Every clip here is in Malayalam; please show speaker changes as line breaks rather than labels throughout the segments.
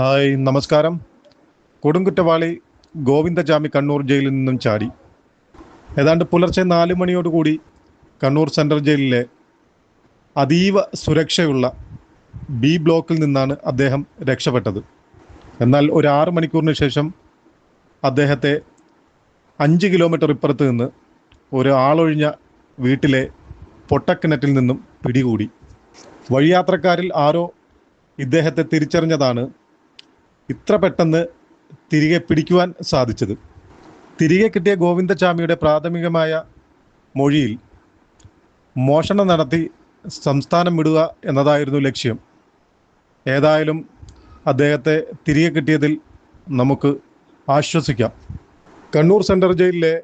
ഹായ് നമസ്കാരം. കൊടുങ്കുറ്റവാളി ഗോവിന്ദജാമി കണ്ണൂർ ജയിലിൽ നിന്നും ചാടി. ഏതാണ്ട് പുലർച്ചെ നാല് മണിയോടുകൂടി കണ്ണൂർ സെൻട്രൽ ജയിലിലെ അതീവ സുരക്ഷയുള്ള ബി ബ്ലോക്കിൽ നിന്നാണ് അദ്ദേഹം രക്ഷപ്പെട്ടത്. എന്നാൽ ഒരു ആറ് മണിക്കൂറിന് ശേഷം അദ്ദേഹത്തെ അഞ്ച് കിലോമീറ്റർ ഇപ്പുറത്ത് നിന്ന് ഒരു ആളൊഴിഞ്ഞ വീട്ടിലെ പൊട്ടക്കിണറ്റിൽ നിന്നും പിടികൂടി. വഴിയാത്രക്കാരിൽ ആരോ ഇദ്ദേഹത്തെ തിരിച്ചറിഞ്ഞതാണ് ഇത്ര പെട്ടെന്ന് തിരികെ പിടിക്കുവാൻ സാധിച്ചത്. തിരികെ കിട്ടിയ ഗോവിന്ദചാമിയുടെ പ്രാഥമികമായ മൊഴിയിൽ മോഷണം നടത്തി സംസ്ഥാനം വിടുക എന്നതായിരുന്നു ലക്ഷ്യം. ഏതായാലും അദ്ദേഹത്തെ തിരികെ കിട്ടിയതിൽ നമുക്ക് ആശ്വസിക്കാം. കണ്ണൂർ സെൻട്രൽ ജയിലിലെ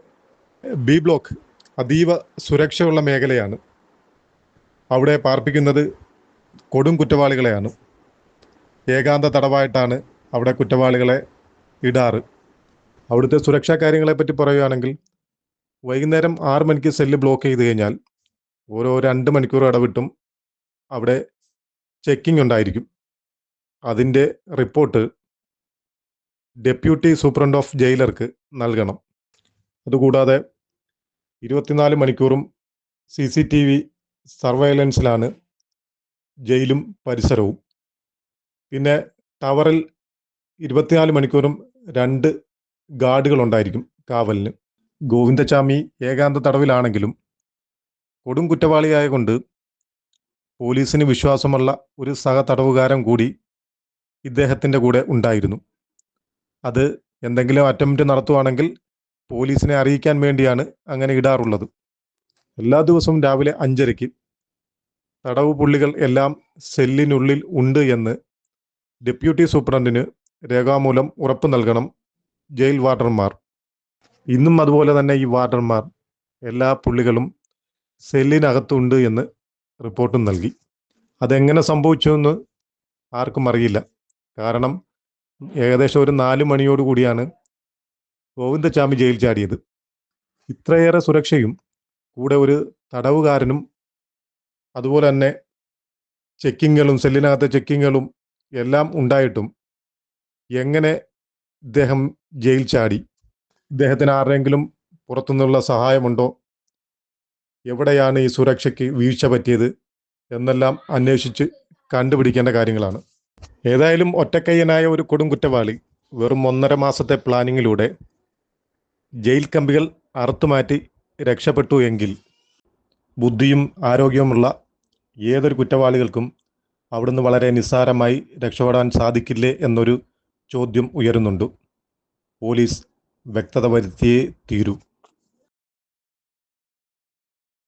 ബി ബ്ലോക്ക് അതീവ സുരക്ഷയുള്ള മേഖലയാണ്. അവിടെ പാർപ്പിക്കുന്നത് കൊടും കുറ്റവാളികളെയാണ്. ഏകാന്ത തടവായിട്ടാണ് അവിടെ കുറ്റവാളികളെ ഇടാറ്. അവിടുത്തെ സുരക്ഷാ കാര്യങ്ങളെപ്പറ്റി പറയുകയാണെങ്കിൽ വൈകുന്നേരം ആറ് മണിക്ക് സെല്ല് ബ്ലോക്ക് ചെയ്ത് കഴിഞ്ഞാൽ ഓരോ രണ്ട് മണിക്കൂർ ഇടവിട്ടും അവിടെ ചെക്കിംഗ് ഉണ്ടായിരിക്കും. അതിന്റെ റിപ്പോർട്ട് ഡെപ്യൂട്ടി സൂപ്രണ്ട് ഓഫ് ജയിലർക്ക് നൽകണം. അതുകൂടാതെ ഇരുപത്തിനാല് മണിക്കൂറും സി സി ടി വി സർവൈലൻസിലാണ് ജയിലും പരിസരവും. പിന്നെ ടവറിൽ ഇരുപത്തിനാല് മണിക്കൂറും രണ്ട് ഗാർഡുകൾ ഉണ്ടായിരിക്കും കാവലിന്. ഗോവിന്ദചാമി ഏകാന്ത തടവിലാണെങ്കിലും കൊടും കുറ്റവാളിയായ കൊണ്ട് പോലീസിന് വിശ്വാസമുള്ള ഒരു സഹ തടവുകാരൻ കൂടി ഇദ്ദേഹത്തിന്റെ കൂടെ ഉണ്ടായിരുന്നു. അത് എന്തെങ്കിലും അറ്റംപ്റ്റ് നടത്തുവാണെങ്കിൽ പോലീസിനെ അറിയിക്കാൻ വേണ്ടിയാണ് അങ്ങനെ ഇടാറുള്ളത്. എല്ലാ ദിവസവും രാവിലെ അഞ്ചരയ്ക്ക് തടവ് പുള്ളികൾ എല്ലാം സെല്ലിനുള്ളിൽ ഉണ്ട് എന്ന് ഡെപ്യൂട്ടി സൂപ്രണ്ടിന് രേഖാമൂലം ഉറപ്പ് നൽകണം ജയിൽ വാർഡർമാർ ഇന്നും അതുപോലെ തന്നെ ഈ വാർഡർമാർ എല്ലാ പുള്ളികളും സെല്ലിനകത്തുണ്ട് എന്ന് റിപ്പോർട്ടും നൽകി. അതെങ്ങനെ സംഭവിച്ചു എന്ന് ആർക്കും അറിയില്ല. കാരണം ഏകദേശം ഒരു നാല് മണിയോടുകൂടിയാണ് ഗോവിന്ദചാമി ജയിൽ ചാടിയത്. ഇത്രയേറെ സുരക്ഷയും കൂടെ ഒരു തടവുകാരനും അതുപോലെ തന്നെ ചെക്കിങ്ങുകളും സെല്ലിനകത്തെ ചെക്കിങ്ങുകളും എല്ലാം ഉണ്ടായിട്ടും എങ്ങനെ ഇദ്ദേഹം ജയിൽ ചാടി? ഇദ്ദേഹത്തിന് ആരുടെയെങ്കിലും പുറത്തുനിന്നുള്ള സഹായമുണ്ടോ? എവിടെയാണ് ഈ സുരക്ഷയ്ക്ക് വീഴ്ച പറ്റിയത്? എന്നെല്ലാം അന്വേഷിച്ച് കണ്ടുപിടിക്കേണ്ട കാര്യങ്ങളാണ്. ഏതായാലും ഒറ്റക്കയ്യനായ ഒരു കൊടും കുറ്റവാളി വെറും ഒന്നര മാസത്തെ പ്ലാനിങ്ങിലൂടെ ജയിൽ കമ്പികൾ അറുത്തുമാറ്റി രക്ഷപ്പെട്ടു എങ്കിൽ ബുദ്ധിയും ആരോഗ്യവുമുള്ള ഏതൊരു കുറ്റവാളികൾക്കും അവിടുന്ന് വളരെ നിസ്സാരമായി രക്ഷപ്പെടാൻ സാധിക്കില്ലേ എന്നൊരു ചോദ്യം ഉയരുന്നുണ്ട്. പോലീസ് വ്യക്തത വരുത്തിയേ തീരൂ.